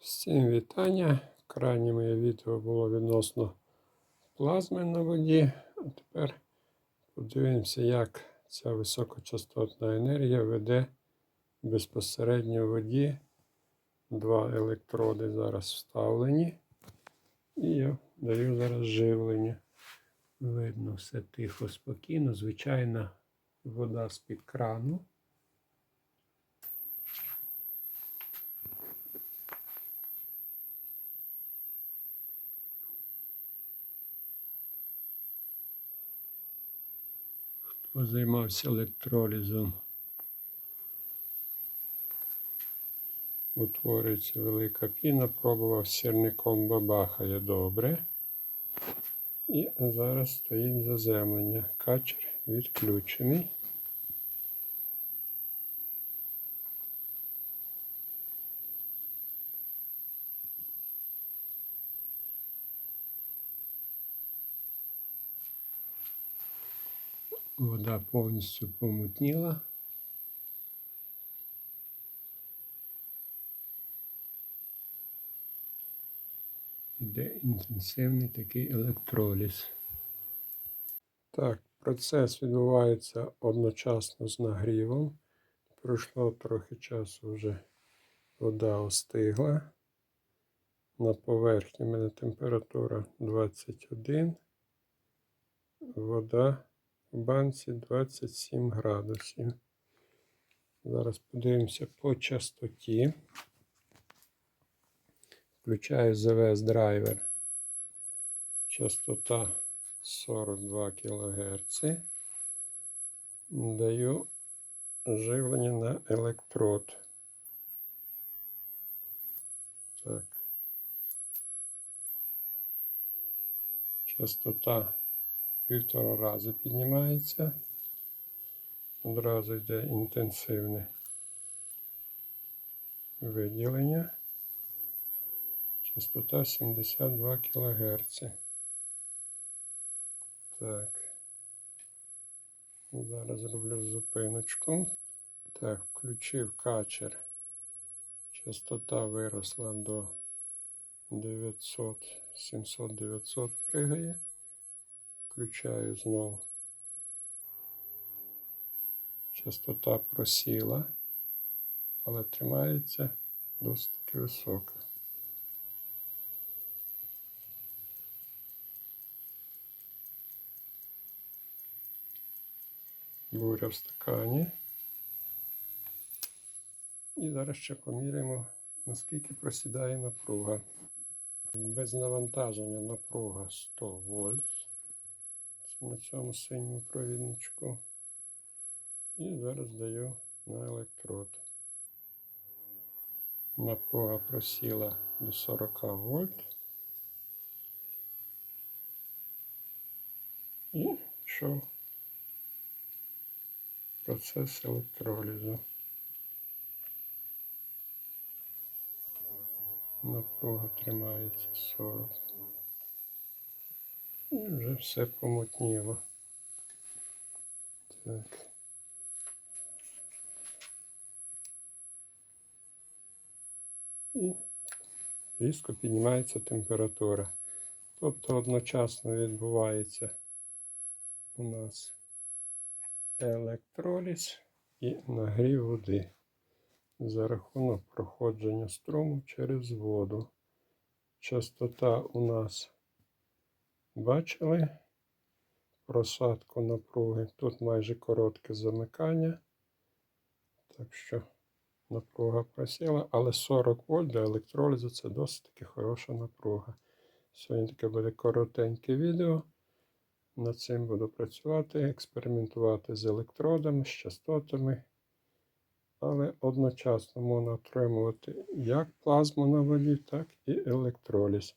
Всім вітання. Крайнє моє відео було відносно плазми на воді. А тепер подивимося, як ця високочастотна енергія веде безпосередньо в воді. Два електроди зараз вставлені. І я даю зараз живлення. Видно все тихо, спокійно. Звичайна вода з-під крану. Займався електролізом? Утворюється велика піна, пробував сірником бабахає добре. І зараз стоїть заземлення. Качер відключений. Вода повністю помутніла. Іде інтенсивний такий електроліз. Так, процес відбувається одночасно з нагрівом. Пройшло трохи часу вже вода остигла. На поверхні в мене температура 21. Вода банці 27 градусів. Зараз подивимося по частоті. Включаю ЗВС драйвер. Частота 42 кГц. Даю живлення на електрод. Так. Частота півтора рази піднімається. Одразу йде інтенсивне виділення. Частота 72 кГц. Так. Зараз зроблю зупиночку. Так, включив качер. Частота виросла до 900, 700, 900 пригає. Включаю знову. Частота просіла, але тримається досить висока. Буря в стакані. І зараз ще поміряємо, наскільки просідає напруга. Без навантаження напруга 100 вольт. На цьому синьому провідничку. І зараз даю на електрод. Напруга просіла до 40 вольт. І пішов процес електролізу. Напруга тримається 40. І вже все помутніло. Так. І різко піднімається температура. Тобто одночасно відбувається у нас електроліз і нагрів води за рахунок проходження струму через воду. Частота у нас бачили просадку напруги. Тут майже коротке замикання. Так що напруга просіла, але 40 вольт для електролізу це досить таки хороша напруга. Сьогодні таке буде коротеньке відео. Над цим буду працювати, експериментувати з електродами, з частотами. Але одночасно можна отримувати як плазму на воді, так і електроліз.